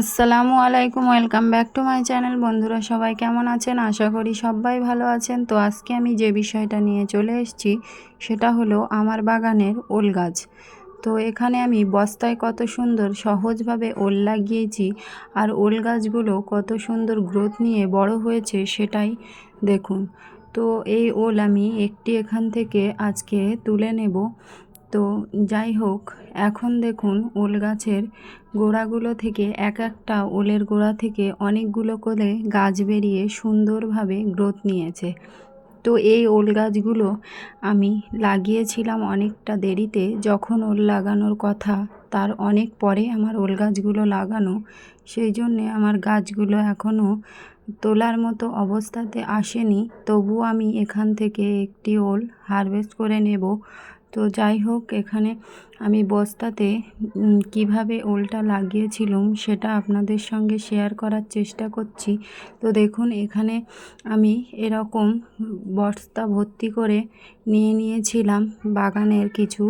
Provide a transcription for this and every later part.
আসসালামু আলাইকুম, welcome back to my channel. বন্ধুরা সবাই কেমন আছেন? আশা করি সবাই ভালো আছেন। তো আজকে আমি যে বিষয়টা নিয়ে চলে এসেছি, সেটা হলো আমার বাগানের ওল গাছ। তো এখানে আমি বস্তায় কত সুন্দর সহজভাবে ওল লাগিয়েছি আর ওল গাছগুলো কত সুন্দর গ্রোথ নিয়ে বড় হয়েছে সেটাই দেখুন। তো এই ওল আমি একটি এখান থেকে আজকে তুলে নেব। তো যাই হোক, এখন দেখুন ওল গাছের গোড়াগুলো থেকে এক একটা ওলের গোড়া থেকে অনেকগুলো করে গাছ বেরিয়ে সুন্দরভাবে গ্রোথ নিয়েছে। তো এই ওল গাছগুলো আমি লাগিয়েছিলাম অনেকটা দেরিতে। যখন ওল লাগানোর কথা, তার অনেক পরে আমার ওল গাছগুলো লাগানো। সেই জন্যে আমার গাছগুলো এখনও তোলার মতো অবস্থাতে আসেনি। তবুও আমি এখান থেকে একটি ওল হারভেস্ট করে নেব। তো যাই হোক, এখানে আমি বস্তাতে কীভাবে ওলটা লাগিয়েছিলাম সেটা আপনাদের সঙ্গে শেয়ার করার চেষ্টা করছি। তো দেখুন, এখানে আমি এরকম বস্তা ভর্তি করে নিয়ে নিয়েছিলাম বাগানের কিছু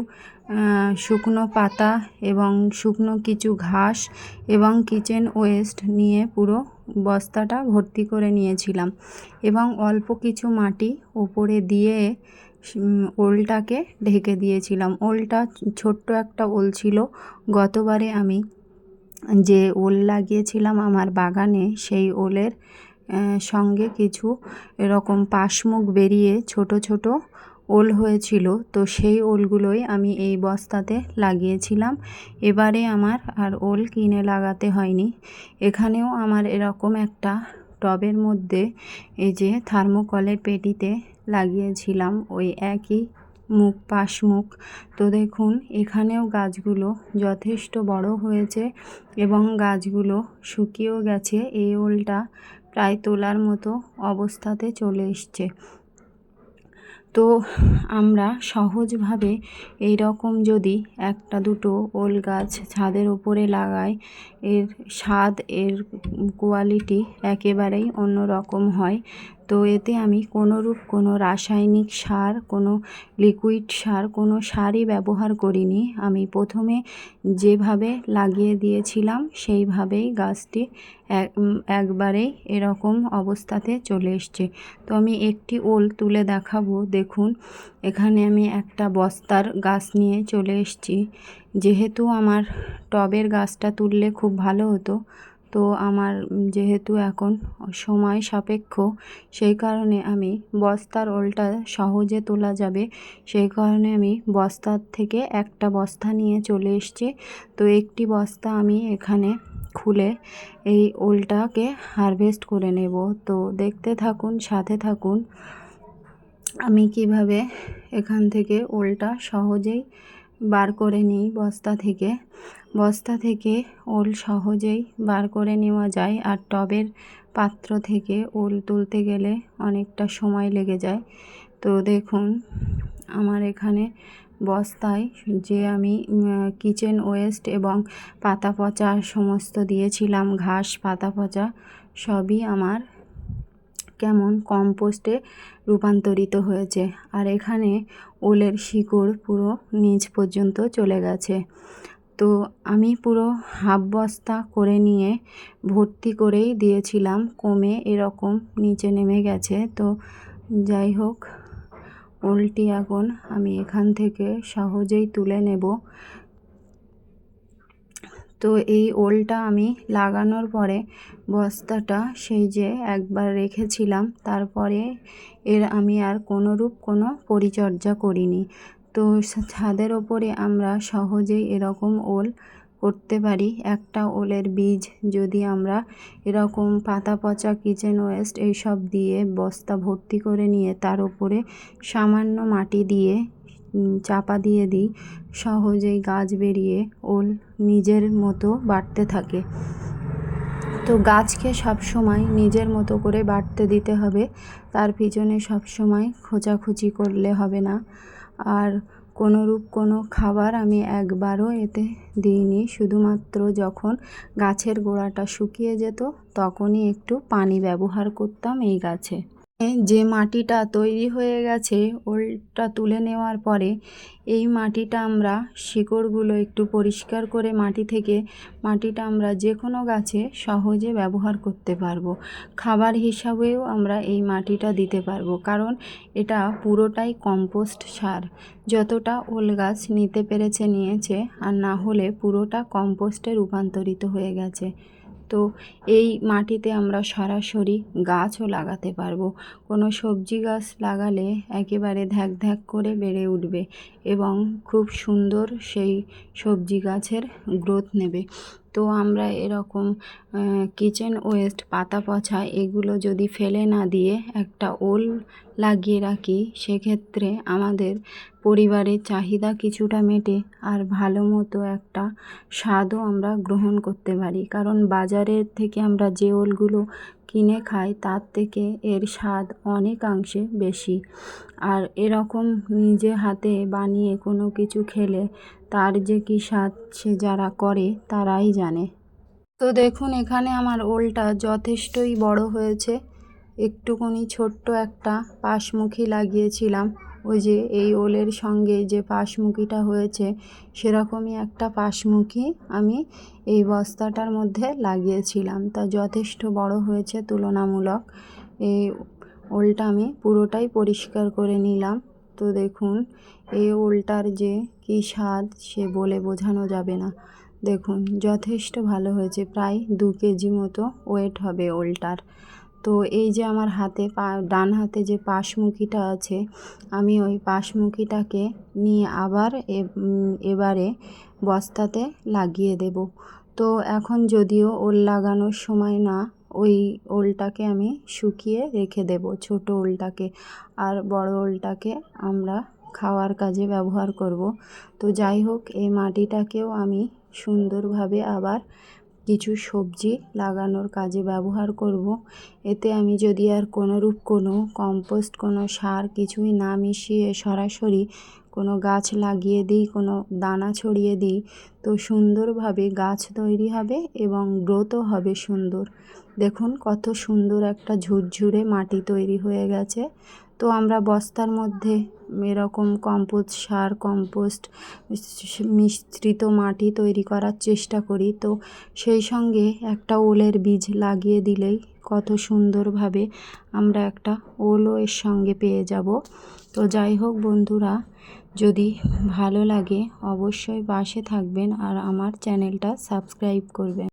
শুকনো পাতা এবং শুকনো কিছু ঘাস এবং কিচেন ওয়েস্ট নিয়ে পুরো বস্তাটা ভর্তি করে নিয়েছিলাম এবং অল্প কিছু মাটি ওপরে দিয়ে ওলটাকে ঢেকে দিয়েছিলাম। ওলটা ছোট্ট একটা ওল ছিল। গতবারে আমি যে ওল লাগিয়েছিলাম আমার বাগানে, সেই ওলের সঙ্গে কিছু এরকম পাশমুখ বেরিয়ে ছোট ছোট ওল হয়েছিল। তো সেই ওলগুলোই আমি এই বস্তাতে লাগিয়েছিলাম। এবারে আমার আর ওল কিনে লাগাতে হয়নি। এখানেও আমার এরকম একটা টবের মধ্যে এই যে থার্মোকলের পেটিতে লাগিয়েছিলাম ওই একই মুখ পাশ মুখ। তো দেখুন, এখানেও গাছগুলো যথেষ্ট বড় হয়েছে এবং গাছগুলো শুকিয়েও গেছে। এই ওলটা প্রায় তোলার মতো অবস্থাতে চলে এসছে। তো আমরা সহজভাবে এই রকম যদি একটা দুটো ওল গাছ ছাদের ওপরে লাগাই, এর স্বাদ, এর কোয়ালিটি একেবারেই অন্য রকম হয়। তো এতে আমি কোনোরূপ কোনো রাসায়নিক সার, কোনো লিকুইড সার, কোনো সারই ব্যবহার করিনি। আমি প্রথমে যেভাবে লাগিয়ে দিয়েছিলাম, সেইভাবেই গাছটি একবারেই এরকম অবস্থাতে চলে এসছে। তো আমি একটি ওল তুলে দেখাবো। দেখুন, এখানে আমি একটা বস্তার গাছ নিয়ে চলে এসছি। যেহেতু আমার টবের গাছটা তুললে খুব ভালো হতো তো আমার যেহেতু এখন সময় সাপেক্ষ, সেই কারণে আমি বস্তার ওলটা সহজে তোলা যাবে। সেই কারণে আমি বস্তার থেকে একটা বস্তা নিয়ে চলে এসছি। তো একটি বস্তা আমি এখানে খুলে এই ওলটাকে হারভেস্ট করে নেব। তো দেখতে থাকুন, সাথে থাকুন, আমি কীভাবে এখান থেকে ওলটা সহজেই বার করে নিই বস্তা থেকে। বস্তা থেকে ওল সহজেই বার করে নেওয়া যায় আর টবের পাত্র থেকে ওল তুলতে গেলে অনেকটা সময় লেগে যায়। তো দেখুন, আমার এখানে বস্তায় যে আমি কিচেন ওয়েস্ট এবং পাতা পচা সমস্ত দিয়েছিলাম, ঘাস, পাতা পচা সবই আমার কেমন কম্পোস্টে রূপান্তরিত হয়েছে। আর এখানে ওলের শিকড় পুরো নিচ পর্যন্ত চলে গেছে। তো আমি পুরো হাফ বস্তা করে নিয়ে ভর্তি করেই দিয়েছিলাম, কমে এরকম নিচে নেমে গেছে। তো যাই হোক, ওলটি এখন আমি এখান থেকে সহজেই তুলে নেব। তো এই ওলটা আমি লাগানোর পরে বস্তাটা সেই যে একবার রেখেছিলাম, তারপরে এর আমি আর কোনোরূপ কোনো পরিচর্যা করিনি। তো ছাদের ওপরে আমরা সহজেই এরকম ওল করতে পারি। একটা ওলের বীজ যদি আমরা এরকম পাতা পচা, কিচেন ওয়েস্ট এইসব দিয়ে বস্তা ভর্তি করে নিয়ে তার উপরে সামান্য মাটি দিয়ে চাপা দিয়ে দিই। সহজেই গাছ বেরিয়ে ওল নিজের মতো বাড়তে থাকে। তো গাছকে সব সময় নিজের মতো করে বাড়তে দিতে হবে। তার পিছনে সব সময় খোঁচাখুচি করলে হবে না। আর কোনোরূপ কোনো খাবার আমি একবারও এতে দিইনি। শুধুমাত্র যখন গাছের গোড়াটা শুকিয়ে যেত, তখনই একটু পানি ব্যবহার করতাম এই গাছে। যে মাটিটা তৈরি হয়ে গেছে ওলটা তুলে নেওয়ার পরে এই মাটিটা আমরা শিকড়গুলো একটু পরিষ্কার করে মাটি থেকে মাটিটা আমরা যে কোনো গাছে সহজে ব্যবহার করতে পারব। খাবার হিসাবেও আমরা এই মাটিটা দিতে পারব, কারণ এটা পুরোটাই কম্পোস্ট সার। যতটা ওল গাছ নিতে পেরেছে নিয়েছে, আর না হলে পুরোটা কম্পোস্টে রূপান্তরিত হয়ে গেছে। তো এই মাটিতে আমরা সরাসরি গাছও লাগাতে পারব। কোনো সবজি গাছ লাগালে একেবারে ধ্যাক ধ্যাক করে বেড়ে উঠবে এবং খুব সুন্দর সেই সবজি গাছের গ্রোথ নেবে। তো আমরা এরকম কিচেন ওয়েস্ট পাতা পচা এগুলো যদি ফেলে না দিয়ে একটা ওল লাগিয়ে রাখি, সেক্ষেত্রে আমাদের পরিবারের চাহিদা কিছুটা মেটে আর ভালো মতো একটা স্বাদও আমরা গ্রহণ করতে পারি। কারণ বাজারের থেকে আমরা যে ওলগুলো কিনে খাই, তার থেকে এর স্বাদ অনেকাংশে বেশি। আর এরকম নিজে হাতে বানিয়ে কোনো কিছু খেলে তার যে কী স্বাদ সে যারা করে, তারাই জানে। তো দেখুন, এখানে আমার ওলটা যথেষ্টই বড় হয়েছে। একটুকুনি ছোট্ট একটা পাশমুখী লাগিয়েছিলাম। ওই যে এই ওলের সঙ্গে যে পাশমুখিটা হয়েছে, সেরকমই একটা পাশমুখী আমি এই বস্তাটার মধ্যে লাগিয়েছিলাম। তা যথেষ্ট বড় হয়েছে তুলনামূলক। এই ওলটা আমি পুরোটাই পরিষ্কার করে নিলাম। তো দেখুন এই ওলটার যে কী স্বাদ সে বলে বোঝানো যাবে না। দেখুন, যথেষ্ট ভালো হয়েছে, প্রায় দু কেজি মতো ওয়েট হবে ওলটার। তো এই যে আমার হাতে পা, ডান হাতে যে পাশমুখিটা আছে, আমি ওই পাশমুখিটাকে নিয়ে আবার এবারে বস্তাতে লাগিয়ে দেব। তো এখন যদিও ওল লাগানোর সময় না ওই ওলটাকে আমি শুকিয়ে রেখে দেব, ছোট ওলটাকে। আর বড় ওলটাকে আমরা খাওয়ার কাজে ব্যবহার করব। তো যাই হোক এই মাটিটাকেও আমি সুন্দরভাবে আবার কিছু সবজি লাগানোর কাজে ব্যবহার করব। এতে আমি যদি আর কোনোরূপ কোনো কম্পোস্ট, কোনো সার কিছুই না মিশিয়ে সরাসরি কোনো গাছ লাগিয়ে দিই, কোনো দানা ছড়িয়ে দিই, তো সুন্দরভাবে গাছ তৈরি হবে এবং গ্রোথও হবে সুন্দর। দেখুন কত সুন্দর একটা ঝুরঝুরে মাটি তৈরি হয়ে গেছে। তো আমরা বস্তার মধ্যে এরকম কম্পোস্ট সার, কম্পোস্ট মিশ্রিত মাটি তৈরি করার চেষ্টা করি। তো সেই সঙ্গে একটা ওলের বীজ লাগিয়ে দিলেই কত সুন্দরভাবে আমরা একটা ওলও এর সঙ্গে পেয়ে যাব। তো যাই হোক বন্ধুরা, যদি ভালো লাগে অবশ্যই পাশে থাকবেন আর আমার চ্যানেলটা সাবস্ক্রাইব করবেন।